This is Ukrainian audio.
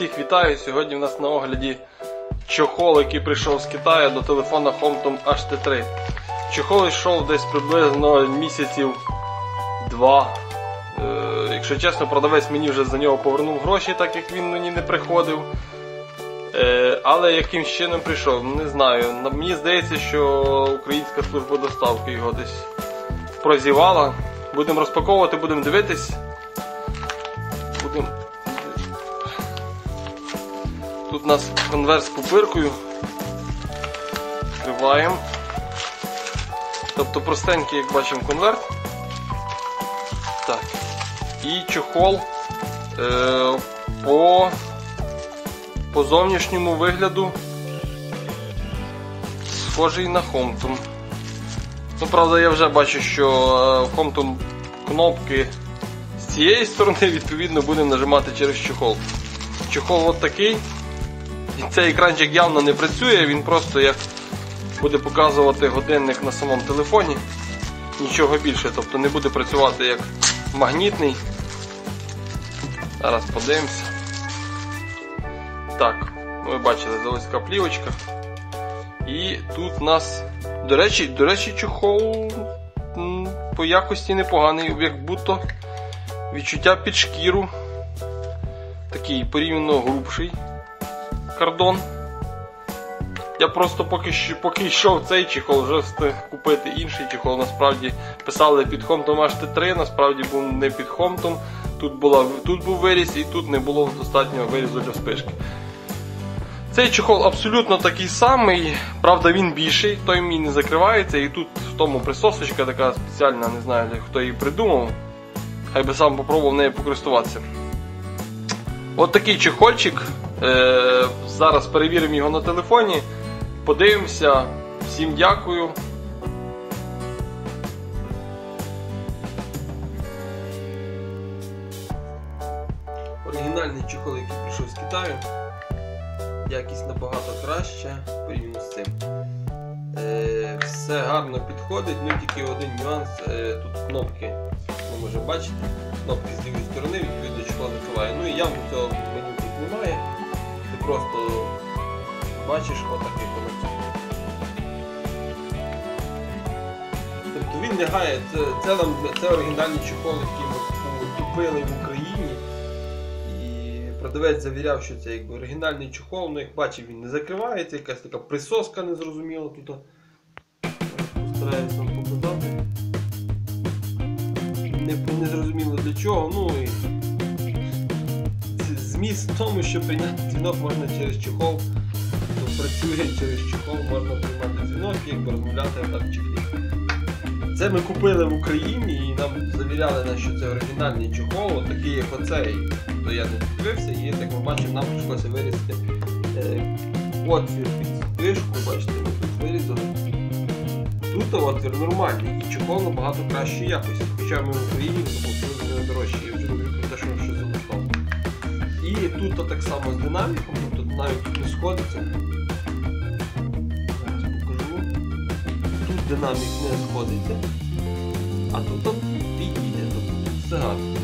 Всіх вітаю! Сьогодні в нас на огляді чохол, який прийшов з Китаю до телефона Homtom HT3. Чохол йшов десь приблизно місяців два. Е, якщо чесно, продавець мені вже за нього повернув гроші, так як він мені не приходив. Е, але яким чином прийшов, не знаю. Мені здається, що українська служба доставки його десь прозівала. Будемо розпаковувати, будемо дивитись. Тут у нас конверт з пупиркою. Відкриваємо. Тобто простенький, як бачимо, конверт. Так. І чохол е, по, по зовнішньому вигляду схожий на Хомтум. Ну, правда, я вже бачу, що е, Хомтум кнопки з цієї сторони, відповідно, будемо нажимати через чохол. Чохол от такий. Цей екранчик явно не працює, він просто як буде показувати годинник на самому телефоні. Нічого більше, тобто не буде працювати як магнітний. Зараз подивимося. Так, ви бачили, заводська плівочка. І тут у нас, до речі, до речі, чохол по якості непоганий, як будто відчуття під шкіру. Такий порівняно грубший кордон. Я просто поки поки йшов цей чехол, вже встиг купити інший чехол. Насправді писали під Хомтом HT3, насправді був не під Хомтом. Тут, була, тут був виріз і тут не було достатнього вирізу для спишки. Цей чехол абсолютно такий самий, правда він більший, той мій не закривається, і тут в тому присосочка така спеціальна, не знаю хто її придумав. Хай би сам попробував нею покористуватися. От такий чехольчик. Зараз перевіримо його на телефоні. Подивимося. Всім дякую. Оригінальний чехол, який прийшов з Китаю. Якість набагато краща порівняно з цим. Е, все гарно підходить, ну тільки один нюанс. Е, тут кнопки, ви можете бачити, кнопки з лівої сторони, відповідно чехол закриває. Ну і явно цього меню тут немає. Ти просто бачиш отакий колесо. Тобто він не гає, це, це, нам, це оригінальний чехол, який ми купили в Україні. І продавець завіряв, що це якби оригінальний чехол, ну як бачив, він не закривається, якась така присоска незрозуміла тут. Постараюсь вам показати. Не, не зрозуміло для чого, ну і зміст в тому, що прийняти дзвінок можна через чехол. Тобто працює через чехол, можна приймати дзвінок і якби розмовляти так в чехлі. Це ми купили в Україні і нам завіряли, що це оригінальний чохол, такий як оцей. То я не дивився, і як ми бачимо, нам прийшлося вирізати е, отвір під спишку, бачите, ми тут вирізали. Тут отвір нормальний, і чохол набагато кращої якості. Хоча ми в Україні заплатили дорожче, я вже говорю те, що щось залишало. І тут так само з динаміком, тобто динамік тут не сходиться. Зараз покажу. Тут динамік не сходиться, а тут підійде, тобто все гарно.